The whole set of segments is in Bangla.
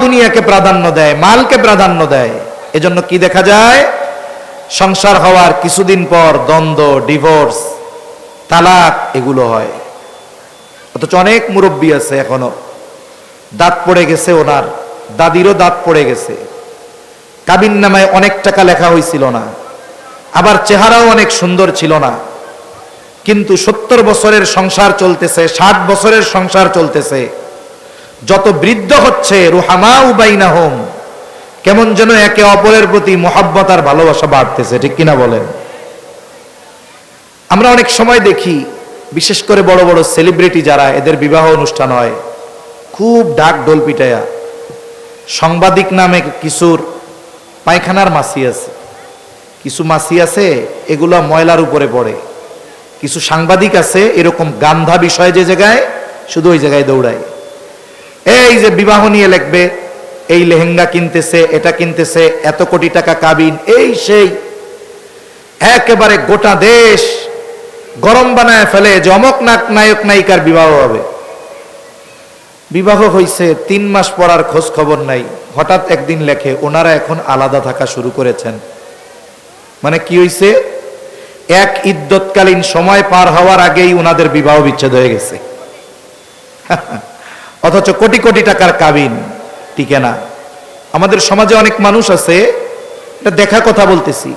দুনিয়াকে প্রাধান্য দেয়, মালকে প্রাধান্য দেয়। এজন্য কি দেখা যায়? সংসার হওয়ার কিছুদিন পর দ্বন্দ্ব, ডিভোর্স, তালাক এগুলো হয়। অথচ অনেক মুরব্বী আছে এখনও। দাঁত পড়ে গেছে ওনার, দাদিরও দাঁত পড়ে গেছে। কাবিন নামায় অনেক টাকা লেখা হয়েছিল না। আবার চেহারাও অনেক সুন্দর ছিল না। কিন্তু সত্তর বছরের সংসার চলতেছে, ষাট বছরের সংসার চলতেছে। যত বৃদ্ধ হচ্ছে রুহামা উবাইনা হোম কেমন যেন একে অপরের প্রতি মোহাব্বত আর ভালোবাসা বাড়তেছে, ঠিক কিনা বলেন? আমরা অনেক সময় দেখি, বিশেষ করে বড় বড় সেলিব্রিটি যারা, এদের বিবাহ অনুষ্ঠান হয়, খুব ডাক ডোল পিটায়া সাংবাদিক নামে কিছুর পায়খানার মাসি আছে। কিছু মাসি আছে, এগুলো ময়লার উপরে পড়ে। কিছু সাংবাদিক আছে, এরকম গান্ধা বিষয় যে জায়গায়, শুধু ওই জায়গায় দৌড়ায়। এই যে বিবাহ নিয়ে লিখবে, এই লেহেঙ্গা কিনতেছে, এটা কিনতেছে, এত কোটি টাকা কাবিন, এই সেই একেবারে গোটা দেশ গরম বানায় ফেলে যে অমক নাক নায়ক নায়িকার বিবাহ হবে। বিবাহ হইছে, তিন মাস পর আর খোঁজ খবর নাই। হঠাৎ একদিন লেখে, ওনারা এখন আলাদা থাকা শুরু করেছেন। মানে কি হইছে? এক ইদ্যৎকালীন সময় পার হওয়ার আগেই ওনাদের বিবাহ বিচ্ছেদ হয়ে গেছে। অথচ কোটি কোটি টাকার কাবিন, টিকে না। আমাদের সমাজে অনেক মানুষ আছে, এটা দেখা কথা বলতেছি।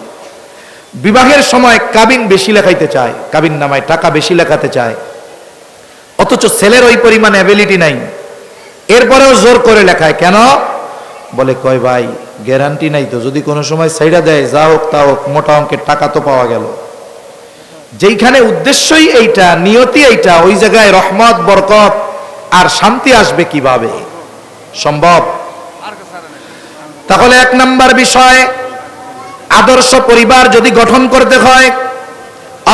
বিবাহের সময় কাবিন বেশি লেখাইতে চায়, কাবিন নামায় টাকা বেশি লেখাতে চায়। অথচ ছেলের ওই পরিমাণ অ্যাবিলিটি নাই। এরপরেও জোর করে লেখায়, কেন? বলে, কয় ভাই গ্যারান্টি নাই তো, যদি কোনো সময় সাইডা দেয়, যা হোক তা হোক, মোটা অঙ্কের টাকা তো পাওয়া গেল। যেইখানে উদ্দেশ্যই এইটা, নিয়তি এইটা, ওই জায়গায় রহমত, বরকত আর শান্তি আসবে কীভাবে? সম্ভব? তাহলে এক নাম্বার বিষয়, আদর্শ পরিবার যদি গঠন করতে হয়,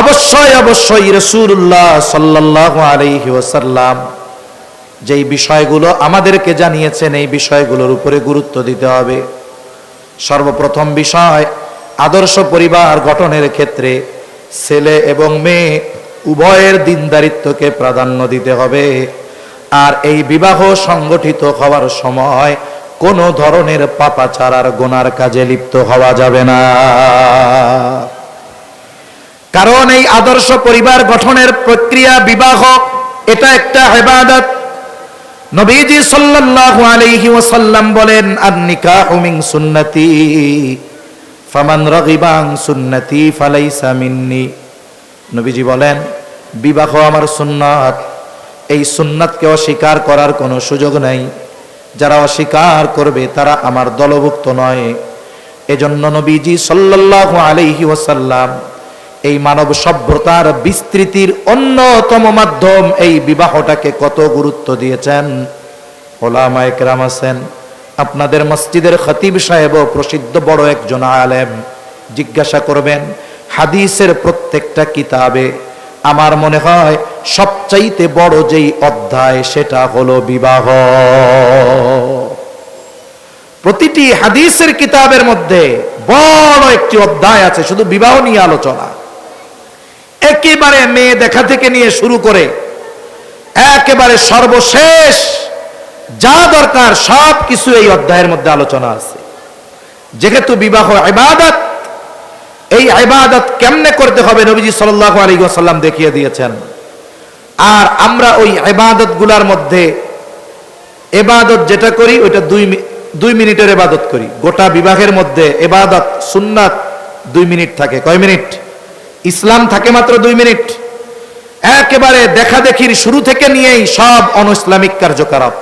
অবশ্যই অবশ্যই রসুল্লাহ সাল্লাহ আলহি ওসাল্লাম যেই বিষয়গুলো আমাদেরকে জানিয়েছেন, এই বিষয়গুলোর উপরে গুরুত্ব দিতে হবে। সর্বপ্রথম বিষয়, আদর্শ পরিবার গঠনের ক্ষেত্রে ছেলে এবং মেয়ে উভয়ের দিনদারিত্বকে প্রাধান্য দিতে হবে। আর এই বিবাহ সংগঠিত হওয়ার সময় কোনো ধরনের পাপাচার গোনার কাজে লিপ্ত হওয়া যাবে না। কারণ এই আদর্শ পরিবার গঠনের প্রক্রিয়া বিবাহ, এটা একটা হেবাদত নবীজি সাল্লাল্লাহু আলাইহি ওয়াসাল্লাম বলেন আর নিকাহু মিন সুন্নতি, ফামান রাগিবান সুন্নতি ফালাইসা মিন্নি। নবীজি বলেন, বিবাহ আমার সুন্নাত এই সুন্নাতকে অস্বীকার করার কোনো সুযোগ নাই। যারা অস্বীকার করবে, তারা আমার দলভুক্ত নয়। এজন্য নবীজি সাল্লাল্লাহু আলাইহি ওয়াসাল্লাম এই মানব সভ্যতার বিস্তৃতির অন্যতম মাধ্যম এই বিবাহটাকে কত গুরুত্ব দিয়েছেন? ওলামা একরাম আছেন। আপনাদের মসজিদের খতিব সাহেব প্রসিদ্ধ বড় একজন আলেম। জিজ্ঞাসা করবেন, হাদিসের প্রত্যেকটা কিতাবে আমার মনে হয় সবচাইতে বড় যেই অধ্যায় সেটা হলো বিবাহ। প্রতিটি হাদিসের কিতাবের মধ্যে বড় একটি অধ্যায় আছে, শুধু বিবাহ নিয়ে আলোচনা। একেবারে মেয়ে দেখা থেকে নিয়ে শুরু করে একেবারে সর্বশেষ যা দরকার সব কিছু এই অধ্যায়ের মধ্যে আলোচনা আছে। যেহেতু বিবাহ ইবাদত এই ইবাদত কেমনে করতে হবে নবীজি সাল্লাল্লাহু আলাইহি ওয়াসাল্লাম দেখিয়ে দিয়েছেন। আর আমরা ওই ইবাদতগুলার মধ্যে এবাদত যেটা করি, ওইটা দুই দুই মিনিটের এবাদত করি। গোটা বিবাহের মধ্যে এবাদত সুন্নাত দুই মিনিট থাকে। কয় মিনিট? ইসলাম থাকে মাত্র দুই মিনিট। একেবারে দেখা দেখির শুরু থেকে নিয়েই সব অন ইসলামিক কার্যকলাপ।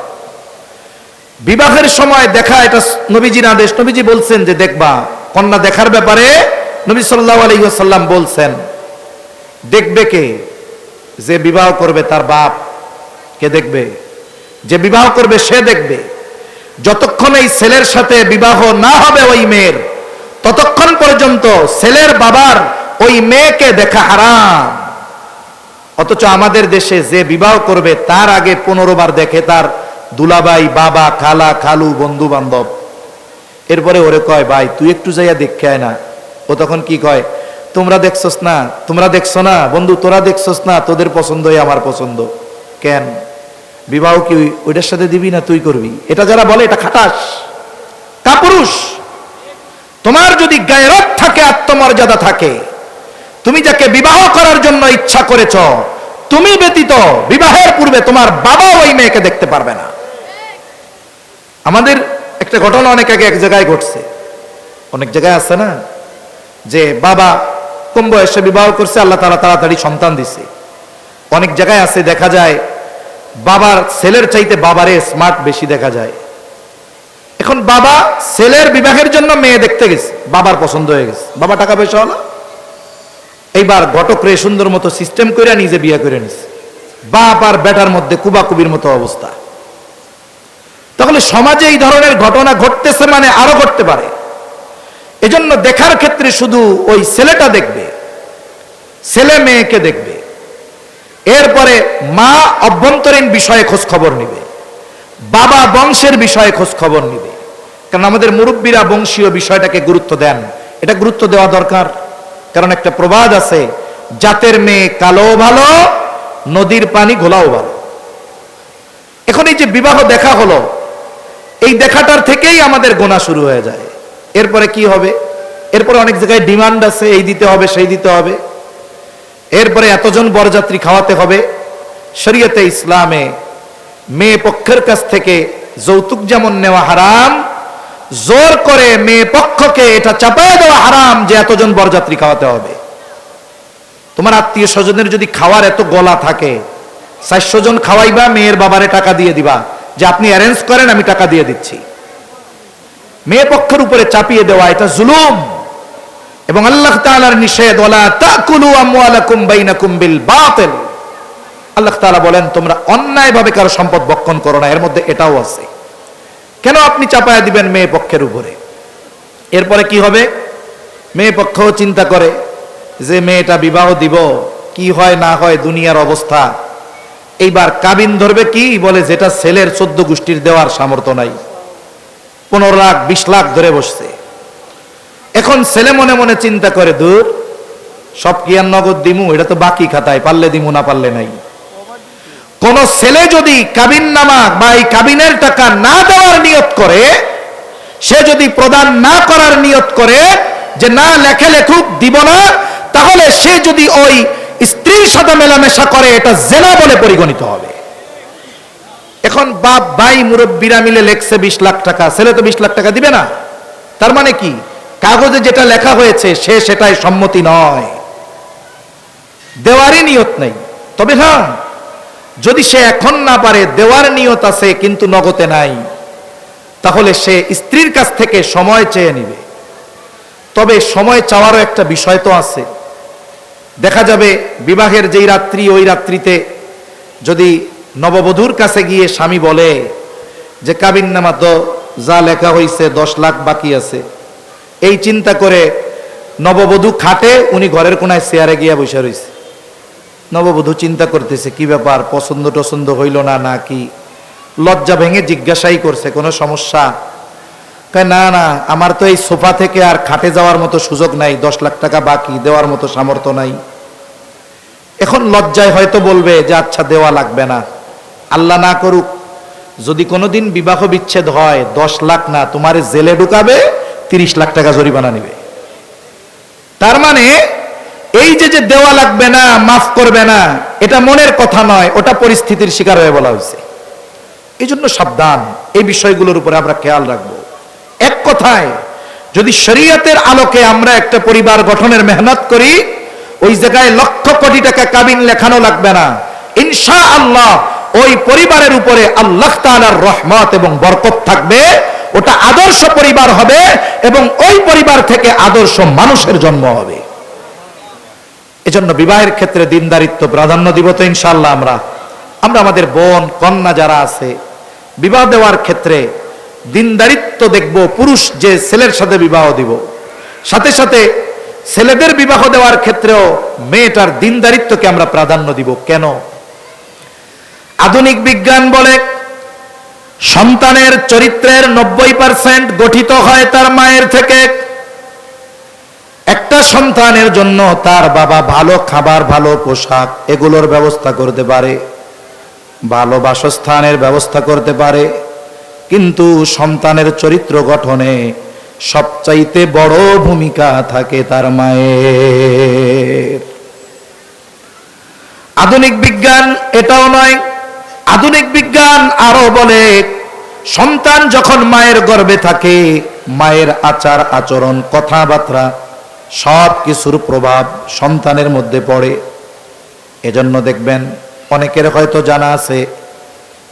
বিবাহের সময় দেখা, এটা নবীজির আদেশ নবীজি বলছেন যে দেখবা, কন্যা দেখার ব্যাপারে নবী সাল্লাহ আলাইসাল্লাম বলছেন, দেখবে কে? যে বিবাহ করবে তার বাপ। কে দেখবে? যে বিবাহ করবে সে দেখবে। যতক্ষণ এই ছেলের সাথে বিবাহ না হবে ওই মেয়ের, ততক্ষণ পর্যন্ত ছেলের বাবার ওই মেয়েকে দেখা হারাম। অথচ আমাদের দেশে যে বিবাহ করবে, তার আগে পনেরো বার দেখে তার দুলাভাই, বাবা, খালা, খালু বন্ধু বান্ধব এরপরে ওরে কয়, ভাই, তুই একটু যাইয়া দেখে আয় না। ও তখন কি কয়, তোমরা দেখছস না, তোমরা দেখছ না, বন্ধু, তোরা দেখছস না, তোদের পছন্দই আমার পছন্দ। কেন? বিবাহ কি ওইটার সাথে দিবি না তুই করবি? এটা যারা বলে, এটা খাটাস। কাপুরুষ তোমার যদি গায়রত থাকে, আত্মমর্যাদা থাকে, তুমি যাকে বিবাহ করার জন্য ইচ্ছা করেছ, তুমি ব্যতীত বিবাহের পূর্বে তোমার বাবা ওই মেয়েকে দেখতে পারবে না। আমাদের একটা ঘটনা অনেক আগে এক জায়গায় ঘটছে। অনেক জায়গায় আছে না? যে, বাবা, কম বয়সে বিবাহ করছে, আল্লাহ তারা তাড়াতাড়ি সন্তান দিছে। অনেক জায়গায় আছে, দেখা যায়, বাবার ছেলের চাইতে বাবারে স্মার্ট বেশি দেখা যায়। এখন বাবা ছেলের বিবাহের জন্য মেয়ে দেখতে গেছে, বাবার পছন্দ হয়ে গেছে। বাবা টাকা পয়সা হলো? এইবার ঘটক রে সুন্দর মতো সিস্টেম করে নিজে বিয়ে করে নিছে। বাপ আর বেটার মধ্যে কুবাকুবির মতো অবস্থা। তাহলে সমাজে এই ধরনের ঘটনা ঘটতেছে মানে আরও ঘটতে পারে। এজন্য দেখার ক্ষেত্রে শুধু ওই ছেলেটা দেখবে, ছেলে মেয়েকে দেখবে। এরপরে মা অভ্যন্তরীণ বিষয়ে খোঁজ খবর নিবে, বাবা বংশের বিষয়ে খোঁজ খবর নিবে। কারণ আমাদের মুরব্বীরা বংশীয় বিষয়টাকে গুরুত্ব দেন, এটা গুরুত্ব দেওয়া দরকার। কারণ একটা প্রবাদ আছে, জাতের মেয়ে কালো ভালো, নদীর পানি ঘোলাও ভালো। এখন এই যে বিবাহ দেখা হলো, এই দেখাটার থেকেই আমাদের গোনা শুরু হয়ে যায়। এরপরে কি হবে? এরপরে অনেক জায়গায় ডিমান্ড আছে, এই দিতে হবে, সেই দিতে হবে। এরপরে এতজন বরযাত্রী খাওয়াতে হবে। শরীয়তে ইসলামে মেয়ে পক্ষের কাছ থেকে যৌতুক যেমন নেওয়া হারাম, জোর করে মেয়ে পক্ষকে এটা চাপায় দেওয়া হারাম যে এতজন বরযাত্রী খাওয়াতে হবে। তোমার আত্মীয় স্বজনের যদি খাওয়ার এত গলা থাকে, চারশো জন খাওয়াইবা, মেয়ের বাবারে টাকা দিয়ে দিবা। যে আপনি অ্যারেঞ্জ করেন, আমি টাকা দিয়ে দিচ্ছি। মেয়ে পক্ষের উপরে চাপিয়ে দেওয়া, এটা জুলুম। এবং আল্লাহ তাআলার নিষেধ আল্লাহ তাআলা বলেন, তোমরা অন্যায়ভাবে কারও সম্পদ বক্ষণ করো না, এর মধ্যে এটাও আছে। কেন আপনি চাপায়া দিবেন মেয়ে পক্ষের উপরে? এরপরে কি হবে? মেয়ে পক্ষও চিন্তা করে যে মেয়েটা বিবাহ দিব, কি হয়, না হয়, দুনিয়ার অবস্থা। এইবার কাবিন ধরবে কি? বলে, যেটা ছেলের চোদ্দ গোষ্ঠীর দেওয়ার সামর্থ্য নাই। পনেরো লাখ, বিশ লাখ ধরে বসছে। এখন ছেলে মনে মনে চিন্তা করে, দূর, সব কি আর নগদ দিমু? এটা তো বাকি খাতায়, পারলে দিমু, না পারলে নাই। কোন ছেলে যদি কাবিন নামা বা এই কাবিনের টাকা না দেওয়ার নিয়ত করে, সে যদি প্রদান না করার নিয়ত করে, যে না, লেখে লেখুক, দিব না, তাহলে সে যদি ওই স্ত্রীর সাথে মেলামেশা করে, এটা জেনা বলে পরিগণিত হবে। এখন বাপ, ভাই, মুরব্বীরা মিলে লেখছে বিশ লাখ টাকা। ছেলে তো বিশ লাখ টাকা দিবে না। তার মানে কি? কাগজে যেটা লেখা হয়েছে, সে সেটাই সম্মতি নয়। দেওয়ারই নিয়ত নেই। তবে হ্যাঁ যদি সে এখন না পারে, দেওয়ার নিয়ত আছে, কিন্তু নগতে নাই, তাহলে সে স্ত্রীর কাছ থেকে সময় চেয়ে নিবে। তবে সময় চাওয়ারও একটা বিষয় তো আছে। দেখা যাবে বিবাহের যেই রাত্রি, ওই রাত্রিতে যদি নববধূর কাছে গিয়ে স্বামী বলে, যে কাবিন নামা তো যা লেখা হয়েছে দশ লাখ বাকি আছে। এই চিন্তা করে নববধূ খাটে উনি ঘরের কোনায় চেয়ারে গিয়া বসে রয়েছে নববধূ চিন্তা করতেছে, কি ব্যাপার, পছন্দ টছন্দ হইল না না কি? লজ্জা ভেঙে জিজ্ঞাসাই করছে, কোনো সমস্যা? না না, আমার তো এই সোফা থেকে আর খাটে যাওয়ার মতো সুযোগ নাই, দশ লাখ টাকা বাকি, দেওয়ার মতো সামর্থ্য নাই। এখন লজ্জায় হয়তো বলবে যে আচ্ছা দেওয়া লাগবে না। আল্লাহ না করুক। যদি কোনোদিন বিবাহ বিচ্ছেদ হয়, দশ লাখ না, তোমার জেলে ঢুকাবে, তিরিশ লাখ টাকা জরিমানা নিবে। তার মানে এই যে যে দেওয়া লাগবে না, মাফ করবে না, এটা মনের কথা নয়, ওটা পরিস্থিতির শিকার হয়ে বলা হয়েছে। এই জন্য সাবধান, এই বিষয়গুলোর উপরে আমরা খেয়াল রাখব। এক কথায়, যদি শরীয়তের আলোকে আমরা একটা পরিবার গঠনের মেহনত করি, ওই জায়গায় লক্ষ কোটি টাকা কাবিন লেখানো লাগবে না। ইনশা আল্লাহ ওই পরিবারের উপরে আল্লাহ তাআলার রহমত এবং বরকত থাকবে, ওটা আদর্শ পরিবার হবে এবং ওই পরিবার থেকে আদর্শ মানুষের জন্ম হবে। এজন্য বিবাহের ক্ষেত্রে দিনদারিত্ব প্রাধান্য দিব তো ইনশাল্লাহ আমরা। আমরা আমাদের বোন, কন্যা যারা আছে, বিবাহ দেওয়ার ক্ষেত্রে দিনদারিত্ব দেখব, পুরুষ যে ছেলের সাথে বিবাহ দিব। সাথে সাথে ছেলেদের বিবাহ দেওয়ার ক্ষেত্রেও মেয়েটার দিনদারিত্বকে আমরা প্রাধান্য দিব। কেন? আধুনিক বিজ্ঞান বলে, সন্তানের চরিত্রের নব্বই পার্সেন্ট গঠিত হয় তার মায়ের থেকে। একটা সন্তানের জন্য তার বাবা ভালো খাবার, ভালো পোশাক, এগুলোর ব্যবস্থা করতে পারে, ভালো বাসস্থানের ব্যবস্থা করতে পারে, কিন্তু সন্তানের চরিত্র গঠনে সবচাইতে বড় ভূমিকা থাকে তার মায়ের। আধুনিক বিজ্ঞান এটাও নয় আধুনিক বিজ্ঞান আরও বলে, সন্তান যখন মায়ের গর্ভে থাকে, মায়ের আচার আচরণ, কথাবার্তা, সব কিছুর প্রভাব সন্তানের মধ্যে পড়ে। এজন্য দেখবেন, অনেকের হয়তো জানা আছে,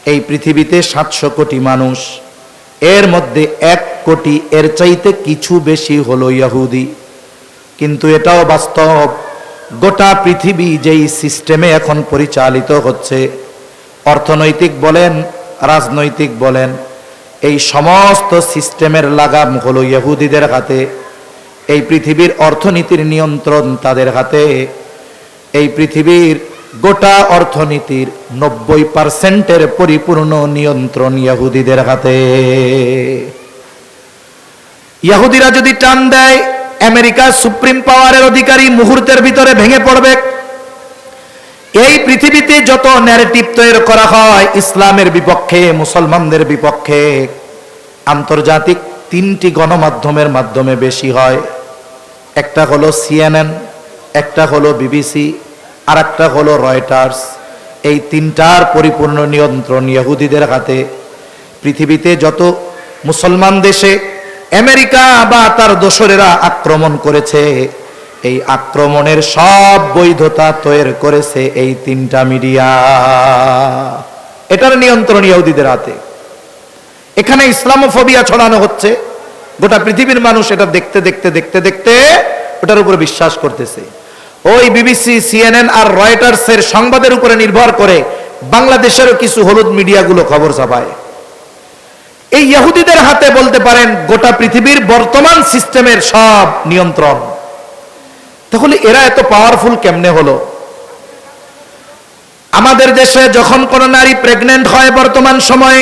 এই পৃথিবীতে সাতশো কোটি মানুষ, এর মধ্যে এক কোটি এর চাইতে কিছু বেশি হলো ইয়াহুদি কিন্তু এটাও বাস্তব, গোটা পৃথিবী যেই সিস্টেমে এখন পরিচালিত হচ্ছে অর্থনৈতিক বলেন, রাজনৈতিক বলেন, এই সমস্ত সিস্টেমের লাগাম হলো ইহুদিদের হাতে, এই পৃথিবীর অর্থনীতির নিয়ন্ত্রণ তাদের হাতে, এই পৃথিবীর গোটা অর্থনীতির নব্বই পার্সেন্টের পরিপূর্ণ নিয়ন্ত্রণ ইহুদিদের হাতে। ইহুদিরা যদি টান দেয় আমেরিকা সুপ্রিম পাওয়ারের অধিকারী মুহূর্তের ভিতরে ভেঙে পড়বে। এই পৃথিবীতে যত ন্যারেটিভ তৈরি করা হয়, ইসলামের বিপক্ষে, মুসলমানদের বিপক্ষে, আন্তর্জাতিক তিনটি গণমাধ্যমের মাধ্যমে বেশি হয়। একটা হলো সিএনএন একটা হলো বিবিসি আর একটা হলো রয়টার্স এই তিনটার পরিপূর্ণ নিয়ন্ত্রণ ইহুদিদের হাতে। পৃথিবীতে যত মুসলমান দেশে, আমেরিকা বা তার দোসরেরা আক্রমণ করেছে এই আক্রমণের সব বৈধতা তৈরি করেছে এই তিনটা মিডিয়া। এটার নিয়ন্ত্রণ ইহুদিদের হাতে। এখানে ইসলামোফোবিয়া ছড়ানো হচ্ছে। গোটা পৃথিবীর মানুষ এটা দেখতে দেখতে দেখতে দেখতে ওটার উপরে বিশ্বাস করতেছে। ওই বিবিসি, সিএনএন আর রয়টার্সের সংবাদের উপরে নির্ভর করে বাংলাদেশেরও কিছু হলুদ মিডিয়াগুলো খবর ছাপায়। এই ইহুদিদের হাতে বলতে পারেন গোটা পৃথিবীর বর্তমান সিস্টেমের সব নিয়ন্ত্রণ। তাহলে এরা এত পাওয়ারফুল কেমনে হলো? আমাদের দেশে যখন কোন নারী প্রেগনেন্ট হয় বর্তমান সময়ে,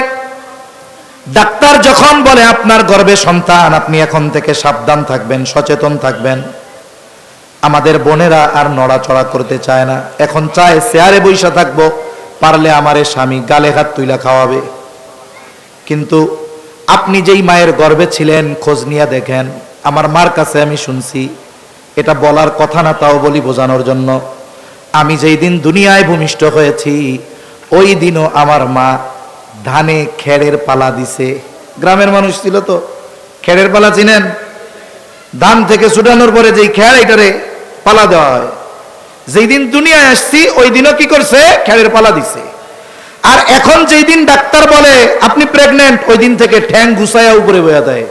ডাক্তার যখন বলে, আপনার গর্ভে সন্তান, আপনি এখন থেকে সাবধান থাকবেন, সচেতন থাকবেন। আমাদের বোনেরা আর নড়াচড়া করতে চায় না। এখন চায়, চেয়ারে বৈশা থাকব, পারলে আমারে স্বামী গালে হাত তুইলা খাওয়াবে। কিন্তু আপনি যেই মায়ের গর্ভে ছিলেন, খোঁজ নিয়ে দেখেন, আমার মার কাছে আমি শুনছি এটা বলার কথা না, তাও বলি বোঝানোর জন্য। আমি যেই দিন দুনিয়ায় ভূমিষ্ঠ হয়েছি, ওই দিনও আমার মা ধানে খেড়ের পালা দিছে। গ্রামের মানুষ ছিল তো, খেড়ের পালা চিনেন? ধান থেকে ছুটানোর পরে যেই খেড় এটারে পালা দেওয়া হয়। যেই দিন দুনিয়ায় আসছি, ওই দিনও কি করছে? খেড়ের পালা দিছে। আর এখন যেই দিন ডাক্তার বলে, আপনি প্রেগনেন্ট ওই দিন থেকে ঠ্যাং ঘুষাইয়া উপরে বয়া দেয়।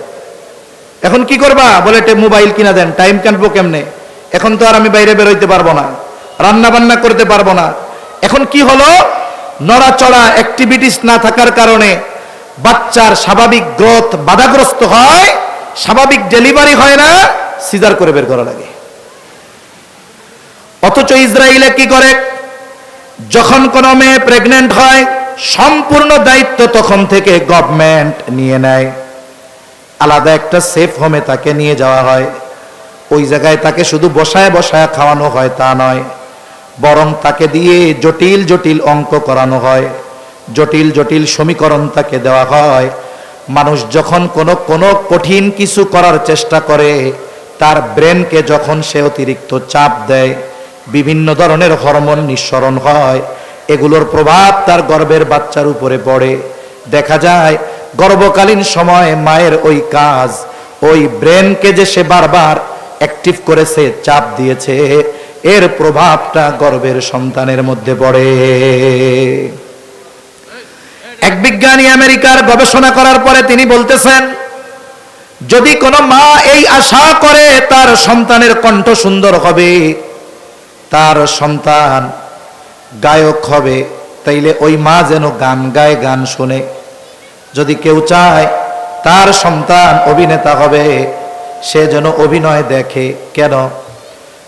এখন কি করবা? বলে মোবাইল কিনা দেন, টাইম কাটবো কেমনে? এখন তো আর আমি বাইরে বেরোইতে পারব না রান্না বান্না করতে পারব না। এখন কি হলো? নড়াচড়া অ্যাক্টিভিটিস না থাকার কারণে বাচ্চার স্বাভাবিক গ্রোথ বাধাগ্রস্ত হয়, স্বাভাবিক ডেলিভারি হয় না, সিজার করে বের করা লাগে। অথচ ইসরায়েলে কি করে? যখন কোনো মেয়ে প্রেগনেন্ট হয়, সম্পূর্ণ দায়িত্ব তখন থেকে গভর্নমেন্ট নিয়ে নেয়। আলাদা একটা সেফ হোমে তাকে নিয়ে যাওয়া হয়। ওই জায়গায় তাকে শুধু বসায় বসায় খাওয়ানো হয়, তা নয়। বরং তাকে দিয়ে জটিল জটিল অঙ্ক করানো হয়। জটিল জটিল সমীকরণ তাকে দেওয়া হয়। মানুষ যখন কোনো কোনো কঠিন কিছু করার চেষ্টা করে, তার ব্রেনকে যখন সে অতিরিক্ত চাপ দেয়, বিভিন্ন ধরনের হরমোন নিঃসরণ হয়। এগুলোর প্রভাব তার গর্ভের বাচ্চার উপরে পড়ে। দেখা যায় গর্ভকালীন সময় মায়ের ওই কাজ, ওই ব্রেনকে যে সে বারবার অ্যাক্টিভ করেছে, চাপ দিয়েছে, এর প্রভাবটা গর্ভের সন্তানের মধ্যে পড়ে। এক বিজ্ঞানী আমেরিকার গবেষণা করার পরে তিনি বলতেছেন, যদি কোনো মা এই আশা করে, তার সন্তানের কণ্ঠ সুন্দর হবে, তার সন্তান গায়ক হবে, তাইলে ওই মা যেন গান গায়, গান শুনে। যদি কেউ চায় তার সন্তান অভিনেতা হবে, সে যেন অভিনয় দেখে। কেন?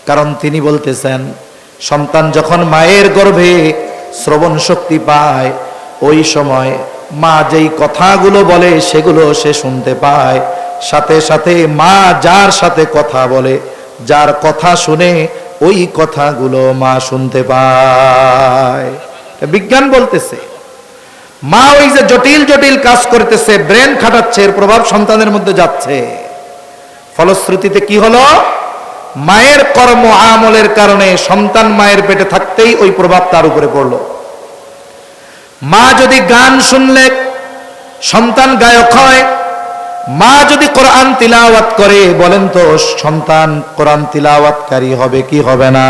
কারণ তিনি বলতেছেন, সন্তান যখন মায়ের গর্ভে শ্রবণ শক্তি পায়, ওই সময় মা যেই কথাগুলো বলে সেগুলো সে শুনতে পায়। সাথে সাথে মা যার সাথে কথা বলে, যার কথা শুনে ওই কথাগুলো মা শুনতে পায়। বিজ্ঞান বলতেছে। মা ওই যে জটিল জটিল কাজ করতেছে ব্রেন খাটাচ্ছে, এর প্রভাব সন্তানের মধ্যে যাচ্ছে। ফলশ্রুতিতে কি হলো? মায়ের কর্ম আমলের কারণে সন্তান মায়ের পেটে থাকতেই ওই প্রভাব তার উপরে পড়ল। মা যদি গান শুনলে, সন্তান গায়ক হয়, মা যদি কোরআন তিলাওয়াত করে, বলেন তো, সন্তান কোরআন তিলাওয়াতকারী হবে কি হবে না?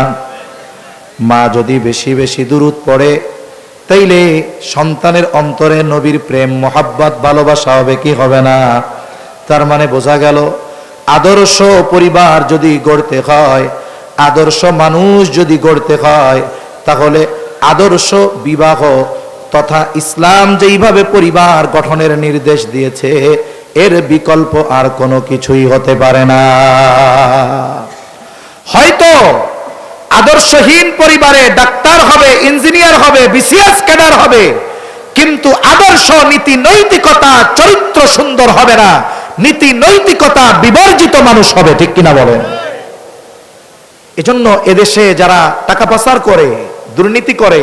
মা যদি বেশি বেশি দূরত পড়ে তাইলে সন্তানের অন্তরে নবীর প্রেম, মোহাব্বত, ভালোবাসা হবে কি হবে না? তার মানে বোঝা গেল, আদর্শ পরিবার যদি গড়তে হয়, আদর্শ মানুষ যদি গড়তে হয়, তাহলে আদর্শ বিবাহ তথা ইসলাম যেইভাবে পরিবার গঠনের নির্দেশ দিয়েছে, এর বিকল্প আর কোনো কিছুই হতে পারে না। হয়তো আদর্শহীন পরিবারে ডাক্তার হবে, ইঞ্জিনিয়ার হবে, বিসিএস ক্যাডার হবে, কিন্তু আদর্শ নীতি নৈতিকতা চরিত্র সুন্দর হবে না। নীতি নৈতিকতা বিবর্জিত মানুষ হবে, ঠিক কিনা বলেন? এজন্য এদেশে যারা টাকা পাচার করে, দুর্নীতি করে